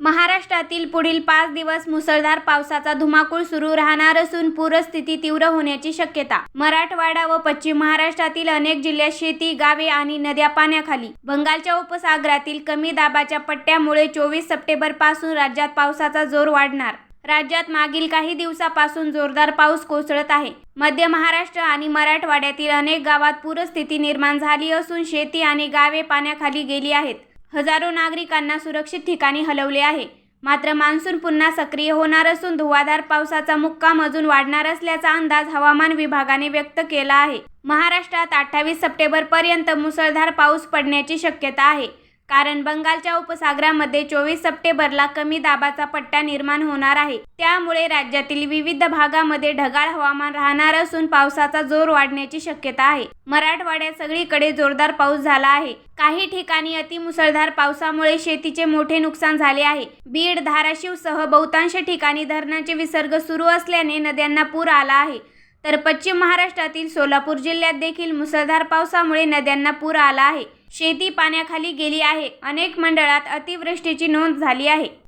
महाराष्ट्रातील पुढील पाच दिवस मुसळधार पावसाचा धुमाकूळ सुरू राहणार असून पूरस्थिती तीव्र होण्याची शक्यता. मराठवाडा व पश्चिम महाराष्ट्रातील अनेक जिल्ह्यात शेती गावे आणि नद्या पाण्याखाली. बंगालच्या उपसागरातील कमी दाबाच्या पट्ट्यामुळे चोवीस सप्टेंबरपासून राज्यात पावसाचा जोर वाढणार. राज्यात मागील काही दिवसापासून जोरदार पाऊस कोसळत आहे. मध्य महाराष्ट्र आणि मराठवाड्यातील अनेक गावात पूरस्थिती निर्माण झाली असून शेती आणि गावे पाण्याखाली गेली आहेत. हजारो नागरिकांना सुरक्षित ठिकाणी हलवले आहे. मात्र मान्सून पुन्हा सक्रिय होणार असून धुवाधार पावसाचा मुक्काम अजून वाढणार असल्याचा अंदाज हवामान विभागाने व्यक्त केला आहे. महाराष्ट्रात अठ्ठावीस सप्टेंबरपर्यंत मुसळधार पाऊस पडण्याची शक्यता आहे. कारण बंगालच्या उपसागरामध्ये चोवीस सप्टेंबरला कमी दाबाचा पट्टा निर्माण होणार आहे. त्यामुळे राज्यातील विविध भागामध्ये ढगाळ हवामान राहणार असून पावसाचा जोर वाढण्याची शक्यता आहे. मराठवाड्यात सगळीकडे जोरदार पाऊस झाला आहे. काही ठिकाणी अतिमुसळधार पावसामुळे शेतीचे मोठे नुकसान झाले आहे. बीड धाराशिव सह बहुतांश ठिकाणी धरणांचे विसर्ग सुरू असल्याने नद्यांना पूर आला आहे. तर पश्चिम महाराष्ट्रातील सोलापूर जिल्ह्यात देखील मुसळधार पावसामुळे नद्यांना पूर आला आहे. शेती पाण्याखाली गेली आहे. अनेक मंडळात अतिवृष्टीची नोंद झाली आहे.